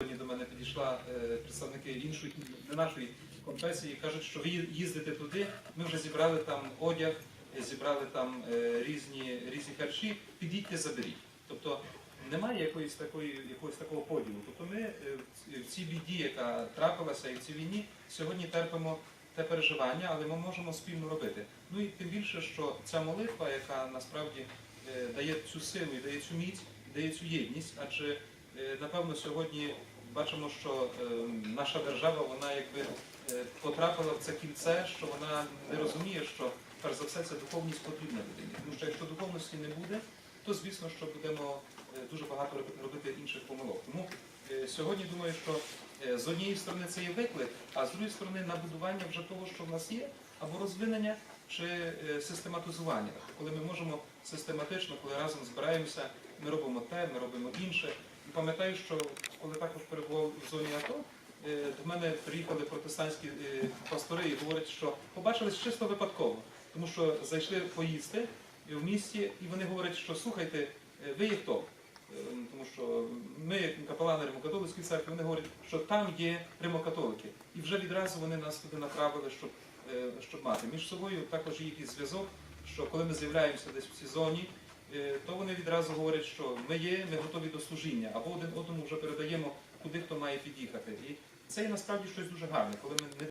Сьогодні до мене підійшла е, представники іншої не нашої конфесії, кажуть, що ви їздите туди. Ми вже зібрали там одяг, зібрали там е, різні різні харчі. Підійдьте, заберіть. Тобто немає якоїсь такої якогось такого поділу. Тобто ми е, в цій біді, яка трапилася, і в цій війні сьогодні терпимо те переживання, але ми можемо спільно робити. Ну і тим більше, що ця молитва, яка насправді дає цю силу і дає цю міць, дає цю єдність, адже напевно сьогодні бачимо, що е, наша держава вона якби е, потрапила в це кільце, що вона не розуміє, що перш за все це духовність потрібна людині. Тому що якщо духовності не буде, то звісно, що будемо е, дуже багато робити інших помилок. Тому е, сьогодні думаю, що е, з однієї сторони це є виклик, а з другої сторони набудування вже того, що в нас є, або розвинення чи е, систематизування, коли ми можемо систематично, коли разом збираємося, ми робимо те, ми робимо інше. І пам'ятаю, що коли також перебував в зоні АТО, е, до мене приїхали протестантські е, пастори і говорять, що побачились чисто випадково, тому що зайшли поїсти в місті, і вони говорять, що слухайте, е, ви є хто? Тому що ми, капелани Римокатолицької церкви, вони говорять, що там є римокатолики. І вже відразу вони нас туди направили, щоб, щоб мати. Між собою також є якийсь зв'язок, що коли ми з'являємося десь в цій зоні, то вони відразу говорять, що ми є, ми готові до служіння, або один одному вже передаємо, куди хто має під'їхати. І це насправді щось дуже гарне, коли ми не